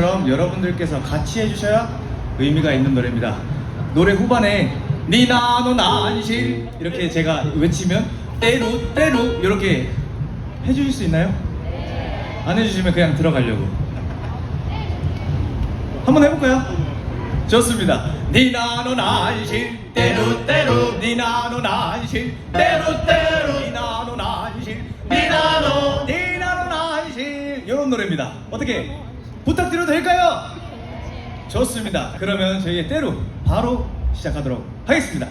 것처럼 여러분들께서 같이 해주셔야 의미가 있는 노래입니다. 노래 후반에 니나 노 난실 이렇게 제가 외치면 때루 때루 이렇게 해주실 수 있나요? 안 해주시면 그냥 들어가려고. 한번 해볼까요? 좋습니다. 니나 노 난실 때루 때루 니나 노 난실 때루 때루 니나 노 난실 니나 노 니나 노 난실 이런 노래입니다. 어떻게 부탁드려도 될까요? 좋습니다. 그러면 저희의 때루 바로 시작하도록 하겠습니다.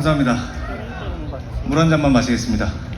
감사합니다. 물 한 잔만 마시겠습니다.